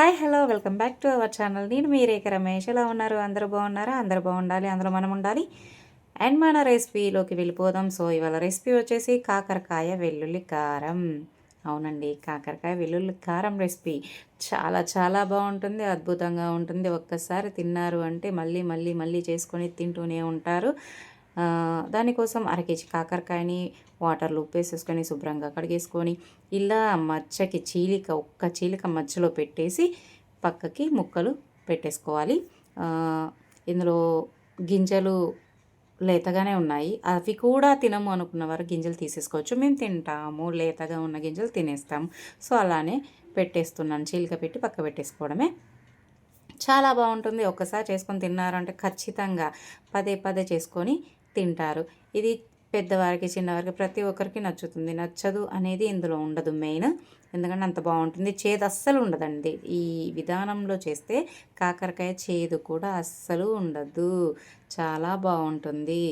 Hi hello welcome back to our channel. నేను మీ రేఖ రమేష్. ఎలా ఉన్నారు? అందరూ బాగున్నారా? అందరూ బాగుండాలి. అందులో మనం ఉండాలి. అండ్ మన రెసిపీలోకి వెళ్ళిపోదాం. సో ఇవాళ రెసిపీ వచ్చేసి కాకరకాయ వెల్లుల్లి కారం. అవునండి కాకరకాయ వెల్లుల్లి కారం రెసిపీ చాలా చాలా బాగుంటుంది. అద్భుతంగా ఉంటుంది. ఒక్కసారి తిన్నారు అంటే మళ్ళీ మళ్ళీ మళ్ళీ చేసుకొని తింటూనే ఉంటారు. దానికోసం అర కేజీ కాకరకాయని వాటర్లో ఉప్పేసేసుకొని శుభ్రంగా కడిగేసుకొని ఇలా మచ్చకి చీలిక ఒక్క చీలిక మధ్యలో పెట్టేసి పక్కకి ముక్కలు పెట్టేసుకోవాలి. ఇందులో గింజలు లేతగానే ఉన్నాయి. అవి కూడా తినము అనుకున్న వారు గింజలు తీసేసుకోవచ్చు. మేము తింటాము లేతగా ఉన్న గింజలు తినేస్తాము సో అలానే పెట్టేస్తున్నాను. చీలిక పెట్టి పక్క పెట్టేసుకోవడమే. చాలా బాగుంటుంది. ఒక్కసారి చేసుకొని తిన్నారంటే ఖచ్చితంగా పదే పదే చేసుకొని తింటారు. ఇది పెద్దవారికి చిన్నవారికి ప్రతి ఒక్కరికి నచ్చుతుంది. నచ్చదు అనేది ఇందులో ఉండదు మెయిన్. ఎందుకంటే అంత బాగుంటుంది. చేదు అస్సలు ఉండదండి. ఈ విధానంలో చేస్తే కాకరకాయ చేదు కూడా అస్సలు ఉండదు. చాలా బాగుంటుంది.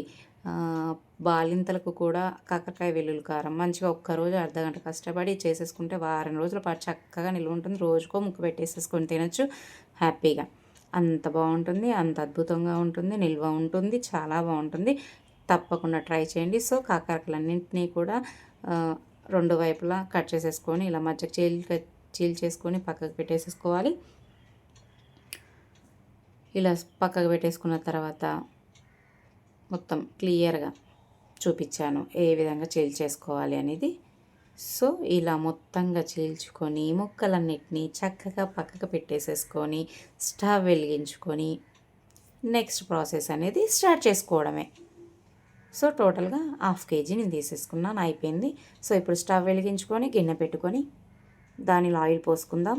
బాలింతలకు కూడా కాకరకాయ వెల్లుల్లి కారం మంచిగా ఒక్కరోజు అర్ధగంట కష్టపడి చేసేసుకుంటే వారం రోజుల పాటు చక్కగా నిల్వ ఉంటుంది. రోజుకో ముక్క పెట్టేసేసుకొని తినచ్చు హ్యాపీగా. అంత బాగుంటుంది అంత అద్భుతంగా ఉంటుంది నిల్వ ఉంటుంది చాలా బాగుంటుంది. తప్పకుండా ట్రై చేయండి. సో కాకరకలన్నింటినీ కూడా రెండు వైపులా కట్ చేసేసుకొని ఇలా మధ్య చీల్ చీల్ చేసుకొని పక్కకు పెట్టేసేసుకోవాలి. ఇలా పక్కకు పెట్టేసుకున్న తర్వాత మొత్తం క్లియర్గా చూపించాను ఏ విధంగా చీల్ చేసుకోవాలి అనేది. సో ఇలా మొత్తంగా చీల్చుకొని ముక్కలన్నిటినీ చక్కగా పక్కకు పెట్టేసేసుకొని స్టవ్ వెలిగించుకొని నెక్స్ట్ ప్రాసెస్ అనేది స్టార్ట్ చేసుకోవడమే. సో టోటల్గా హాఫ్ కేజీ నేను తీసేసుకున్నాను అయిపోయింది. సో ఇప్పుడు స్టవ్ వెలిగించుకొని గిన్నె పెట్టుకొని దానిలో ఆయిల్ పోసుకుందాం.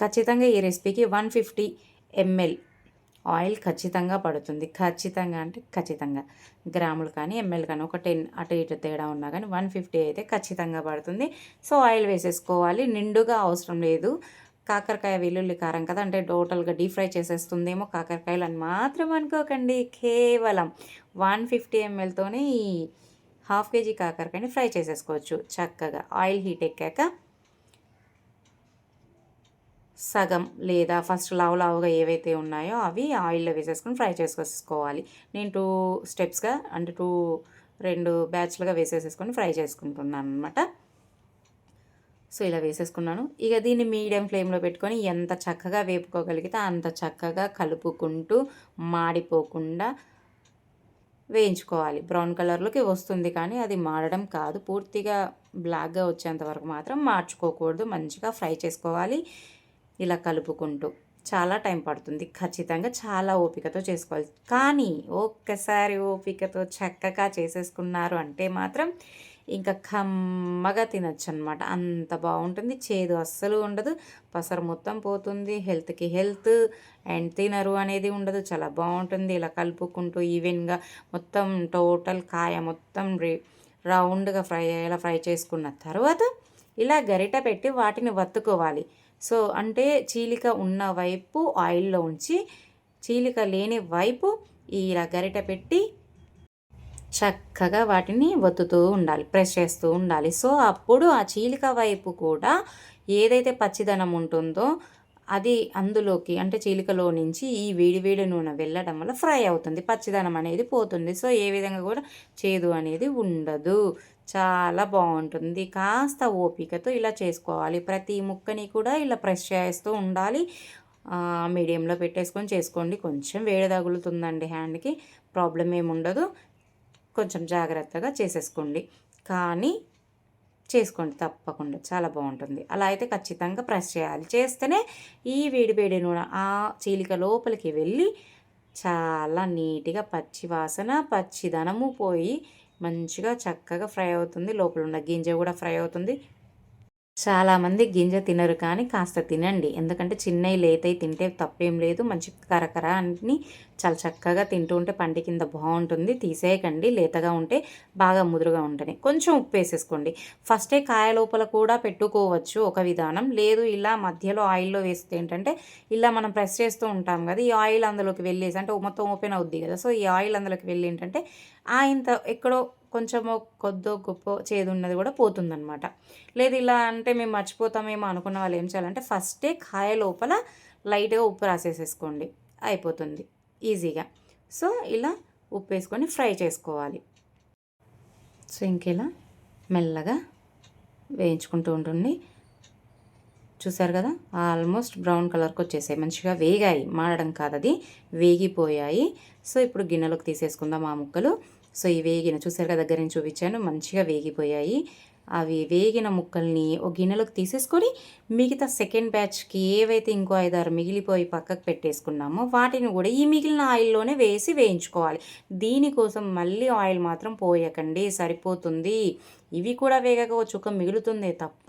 ఖచ్చితంగా ఈ రెసిపీకి వన్ ఫిఫ్టీ ఎంఎల్ ఆయిల్ ఖచ్చితంగా పడుతుంది. ఖచ్చితంగా అంటే ఖచ్చితంగా. గ్రాములు కానీ ఎంఎల్ కానీ ఒక టెన్ అటు ఇటు తేడా ఉన్నా కానీ వన్ ఫిఫ్టీ అయితే ఖచ్చితంగా పడుతుంది. సో ఆయిల్ వేసేసుకోవాలి. నిండుగా అవసరం లేదు. కాకరకాయ వెల్లుల్లి కారం కదా అంటే టోటల్గా డీప్ ఫ్రై చేసేస్తుందేమో కాకరకాయలు అని మాత్రం అనుకోకండి. కేవలం వన్ ఫిఫ్టీ ఎంఎల్తోనే ఈ హాఫ్ కేజీ కాకరకాయని ఫ్రై చేసేసుకోవచ్చు. చక్కగా ఆయిల్ హీట్ ఎక్కాక సగం లేదా ఫస్ట్ లావు లావుగా ఏవైతే ఉన్నాయో అవి ఆయిల్లో వేసేసుకొని ఫ్రై చేసుకోవాలి. నేను టూ స్టెప్స్గా అంటే టూ రెండు బ్యాచ్లుగా వేసేసేసుకొని ఫ్రై చేసుకుంటున్నాను అనమాట సో ఇలా వేసేసుకున్నాను. ఇక దీన్ని మీడియం ఫ్లేమ్లో పెట్టుకొని ఎంత చక్కగా వేపుకోగలిగితే అంత చక్కగా కలుపుకుంటూ మాడిపోకుండా వేయించుకోవాలి. బ్రౌన్ కలర్లోకి వస్తుంది కానీ అది మాడడం కాదు. పూర్తిగా బ్లాక్గా వచ్చేంత వరకు మాత్రం మార్చుకోకూడదు. మంచిగా ఫ్రై చేసుకోవాలి. ఇలా కలుపుకుంటూ చాలా టైం పడుతుంది. ఖచ్చితంగా చాలా ఓపికతో చేసుకోవాలి. కానీ ఒక్కసారి ఓపికతో చక్కగా చేసేసుకున్నారు అంటే మాత్రం ఇంకా కమ్మగా తినచ్చు అనమాట అంత బాగుంటుంది. చేదు అస్సలు ఉండదు. పసరు మొత్తం పోతుంది. హెల్త్కి హెల్త్ అండ్ తినరు అనేది ఉండదు. చాలా బాగుంటుంది. ఇలా కలుపుకుంటూ ఈవెన్గా మొత్తం టోటల్ కాయ మొత్తం రౌండ్గా ఫ్రై అయ్యేలా ఫ్రై చేసుకున్న తర్వాత ఇలా గరిట పెట్టి వాటిని వత్తుకోవాలి. సో అంటే చీలిక ఉన్న వైపు ఆయిల్లో ఉంచి చీలిక లేని వైపు ఇలా గరిట పెట్టి చక్కగా వాటిని వత్తుతూ ఉండాలి ప్రెస్ చేస్తూ ఉండాలి. సో అప్పుడు ఆ చీలిక వైపు కూడా ఏదైతే పచ్చిదనం ఉంటుందో అది అందులోకి అంటే చీలికలో నుంచి ఈ వేడి వేడి నూనె వెళ్ళడం వల్ల ఫ్రై అవుతుంది పచ్చిదనం అనేది పోతుంది. సో ఏ విధంగా కూడా చేదు అనేది ఉండదు. చాలా బాగుంటుంది. కాస్త ఓపికతో ఇలా చేసుకోవాలి. ప్రతి ముక్కని కూడా ఇలా ప్రెస్ చేస్తూ ఉండాలి. మీడియంలో పెట్టేసుకొని చేసుకోండి. కొంచెం వేడి తగులుతుందండి హ్యాండ్కి. ప్రాబ్లం ఏమి ఉండదు. కొంచెం జాగ్రత్తగా చేసేసుకోండి. కానీ చేసుకోండి తప్పకుండా. చాలా బాగుంటుంది. అలా అయితే ఖచ్చితంగా ప్రెస్ చేయాలి. చేస్తేనే ఈ వేడి వేడి నూనె ఆ చీలిక లోపలికి వెళ్ళి చాలా నీట్గా పచ్చి వాసన పచ్చిదనము పోయి మంచిగా చక్కగా ఫ్రై అవుతుంది. లోపల ఉన్న గింజ కూడా ఫ్రై అవుతుంది. చాలామంది గింజ తినరు కానీ కాస్త తినండి. ఎందుకంటే చిన్నవి లేతయి తింటే తప్పేం లేదు. మంచి కరకర అన్ని చాలా చక్కగా తింటూ ఉంటే పంటి కింద బాగుంటుంది. తీసేయకండి. లేతగా ఉంటే బాగా ముదురుగా ఉంటుంది కొంచెం ఉప్పు వేసేసుకోండి. ఫస్టే కాయ లోపల కూడా పెట్టుకోవచ్చు ఒక విధానం. లేదు ఇలా మధ్యలో ఆయిల్లో వేస్తే ఏంటంటే ఇలా మనం ప్రెస్ చేస్తూ ఉంటాం కదా ఈ ఆయిల్ అందులోకి వెళ్ళేసి అంటే మొత్తం ఓపెన్ అవుద్ది కదా. సో ఈ ఆయిల్ అందులోకి వెళ్ళి ఏంటంటే ఆ ఇంత ఎక్కడో కొంచెమో కొద్దో గొప్ప చేదు ఉన్నది కూడా పోతుందనమాట లేదు ఇలా అంటే మేము మర్చిపోతామేమో అనుకున్న వాళ్ళు ఏం చేయాలంటే ఫస్టే కాయ లోపల లైట్గా ఉప్పు రాసేసేసుకోండి. అయిపోతుంది. ఈజీగా. సో ఇలా ఉప్పు వేసుకొని ఫ్రై చేసుకోవాలి. సో ఇంకెలా? మెల్లగా వేయించుకుంటూ ఉంటుంది చూసారు కదా? ఆల్మోస్ట్ బ్రౌన్ కలర్కి వచ్చేసాయి. మంచిగా వేగాయి. మాడడం కాదు అది వేగిపోయాయి. సో ఇప్పుడు గిన్నెలోకి తీసేసుకుందాం ఆ ముక్కలు. సో ఈ వేగిన చూసారు కదా దగ్గర నుంచి చూపించాను మంచిగా వేగిపోయాయి. అవి వేగిన ముక్కల్ని ఒక గిన్నెలోకి తీసేసుకొని మిగతా సెకండ్ బ్యాచ్కి ఏవైతే ఇంకో ఐదారు మిగిలిపోయి పక్కకు పెట్టేసుకున్నామో వాటిని కూడా ఈ మిగిలిన ఆయిల్లోనే వేసి వేయించుకోవాలి. దీనికోసం మళ్ళీ ఆయిల్ మాత్రం పోయకండి సరిపోతుంది. ఇవి కూడా వేగక చుక్క మిగులుతుందే తప్ప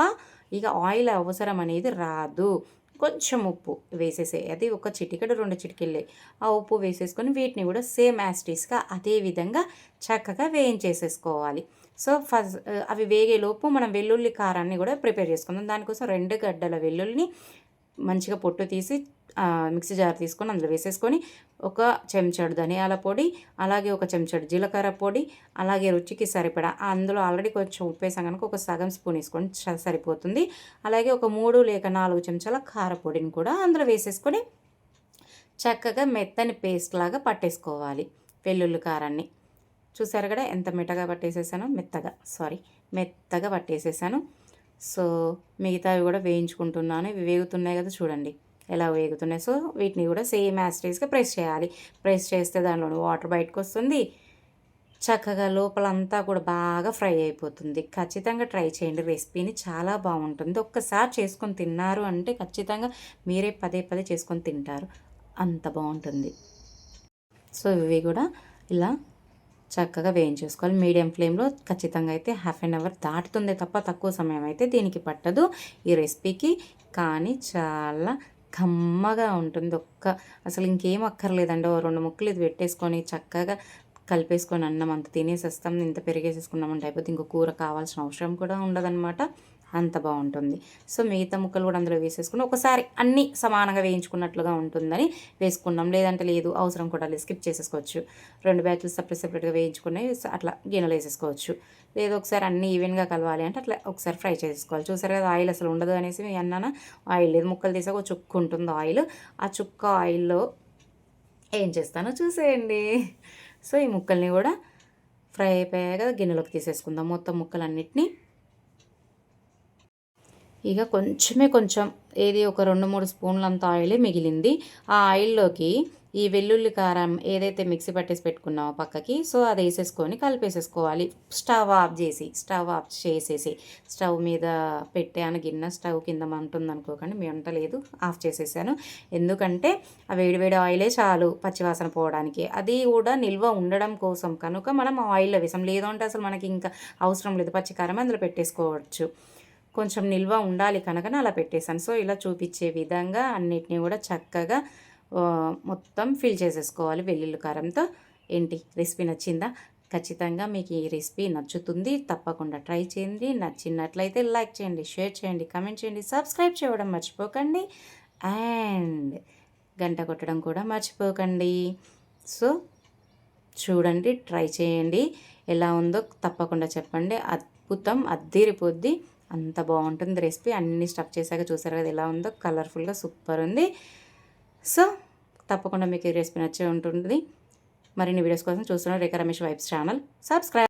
ఇక ఆయిల్ అవసరం అనేది రాదు. కొంచెం ఉప్పు వేసేసే అది ఒక చిటికెడు రెండు చిటికెళ్ళే ఆ ఉప్పు వేసేసుకొని వీటిని కూడా సేమ్ యాస్టీస్గా అదే విధంగా చక్కగా వేయించేసేసుకోవాలి. సో ఫస్ట్ అవి వేగేలోపు మనం వెల్లుల్లి కారాన్ని కూడా ప్రిపేర్ చేసుకుందాం. దానికోసం రెండు గడ్డల వెల్లుల్లిని మంచిగా పొట్టు తీసి మిక్సీ జార్ తీసుకొని అందులో వేసేసుకొని ఒక చెంచాడు ధనియాల పొడి అలాగే ఒక చెంచాడు జీలకర్ర పొడి అలాగే రుచికి సరిపడా అందులో ఆల్రెడీ కొంచెం ఉప్పు వేసాం కనుక ఒక సగం స్పూన్ వేసుకొని సరిపోతుంది. అలాగే ఒక మూడు లేక నాలుగు చెంచాల కారపొడిని కూడా అందులో వేసేసుకొని చక్కగా మెత్తని పేస్ట్ లాగా పట్టేసుకోవాలి వెల్లుల్లి కారాన్ని. చూసారు కదా ఎంత మెత్తగా పట్టేసేసానో? మెత్తగా సారీ మెత్తగా పట్టేసేసాను. సో మిగతావి కూడా వేయించుకుంటున్నాను. ఇవి వేగుతున్నాయి కదా చూడండి. ఎలా వేగుతున్నాయి? సో వీటిని కూడా సేమ్ యాస్టేజ్గా ప్రెస్ చేయాలి. ప్రెస్ చేస్తే దానిలో వాటర్ బయటకు వస్తుంది. చక్కగా లోపలంతా కూడా బాగా ఫ్రై అయిపోతుంది. ఖచ్చితంగా ట్రై చేయండి. రెసిపీని చాలా బాగుంటుంది. ఒక్కసారి చేసుకొని తిన్నారు అంటే ఖచ్చితంగా మీరే పదే పదే చేసుకొని తింటారు. అంత బాగుంటుంది. సో ఇవి కూడా ఇలా చక్కగా వేయించేసుకోవాలి. మీడియం ఫ్లేమ్లో ఖచ్చితంగా అయితే హాఫ్ అన్ అవర్ దాటుతుంది తప్ప తక్కువ సమయం అయితే దీనికి పట్టదు. ఈ రెసిపీకి కానీ చాలా కమ్మగా ఉంటుంది. ఒక్క అసలు ఇంకేం అక్కర్లేదండి. ఓ రెండు ముక్కలు ఇది పెట్టేసుకొని చక్కగా కలిపేసుకొని అన్నం అంత తినేసేస్తాం. ఇంత పెరిగేసేసుకున్నామంటే అయిపోతే ఇంకో కూర కావాల్సిన అవసరం కూడా ఉండదన్నమాట. అంత బాగుంటుంది. సో మిగతా ముక్కలు కూడా అందులో వేసేసుకుని ఒకసారి అన్నీ సమానంగా వేయించుకున్నట్లుగా ఉంటుందని వేసుకున్నాం. లేదంటే లేదు అవసరం కూడా లేదు. స్కిప్ చేసేసుకోవచ్చు. రెండు బ్యాచ్లు సపరేట్ సపరేట్గా వేయించుకుని అట్లా గిన్నెలు వేసేసుకోవచ్చు. లేదు ఒకసారి అన్నీ ఈవెన్గా కలవాలి అంటే అట్లా ఒకసారి ఫ్రై చేసుకోవాలి చూసారు కదా ఆయిల్ అసలు ఉండదు అనేసి అన్నాన? ఆయిల్ లేదు. ముక్కలు తీసాక ఒక చుక్క ఉంటుంది ఆయిల్. ఆ చుక్క ఆయిల్లో ఏం చేస్తానో చూసేయండి. సో ఈ ముక్కల్ని కూడా ఫ్రై అయిపోయాక గిన్నెలోకి తీసేసుకుందాం. మొత్తం ముక్కలన్నిటినీ ఇక కొంచెమే కొంచెం ఏది ఒక రెండు మూడు స్పూన్లంత ఆయిలే మిగిలింది. ఆ ఆయిల్లోకి ఈ వెల్లుల్లి కారం ఏదైతే మిక్సీ పట్టేసి పెట్టుకున్నామో పక్కకి సో అది వేసేసుకొని కలిపేసేసుకోవాలి. స్టవ్ ఆఫ్ చేసి స్టవ్ ఆఫ్ చేసేసి స్టవ్ మీద పెట్టాను గిన్నె స్టవ్ కింద మంటుంది అనుకోకండి మీ వంట లేదు ఆఫ్ చేసేసాను. ఎందుకంటే ఆ వేడివేడి ఆయిలే చాలు పచ్చివాసన పోవడానికి. అది కూడా నిల్వ ఉండడం కోసం కనుక మనం ఆయిల్లో వేసాం. లేదంటే అసలు మనకి ఇంకా అవసరం లేదు. పచ్చికారం అందులో పెట్టేసుకోవచ్చు. కొంచెం నిల్వ ఉండాలి కనుక అలా పెట్టేశాను. సో ఇలా చూపించే విధంగా అన్నిటినీ కూడా చక్కగా మొత్తం ఫిల్ చేసేసుకోవాలి వెల్లుల్లి కారంతో. ఏంటి? రెసిపీ నచ్చిందా? ఖచ్చితంగా మీకు ఈ రెసిపీ నచ్చుతుంది. తప్పకుండా ట్రై చేయండి. నచ్చినట్లయితే లైక్ చేయండి షేర్ చేయండి కమెంట్ చేయండి సబ్స్క్రైబ్ చేయడం మర్చిపోకండి. అండ్ గంట కొట్టడం కూడా మర్చిపోకండి. సో చూడండి ట్రై చేయండి. ఎలా ఉందో తప్పకుండా చెప్పండి. అద్భుతం అద్దిరిపోద్ది. అంత బాగుంటుంది రెసిపీ. అన్ని స్టఫ్ చేశాక చూసారు కదా ఎలా ఉందో. కలర్ఫుల్గా సూపర్ ఉంది. సో తప్పకుండా మీకు ఈ రెసిపీ నచ్చే ఉంటుంది. మరిన్ని వీడియోస్ కోసం చూస్తున్నారు Rekha Ramesh vibes channel. Subscribe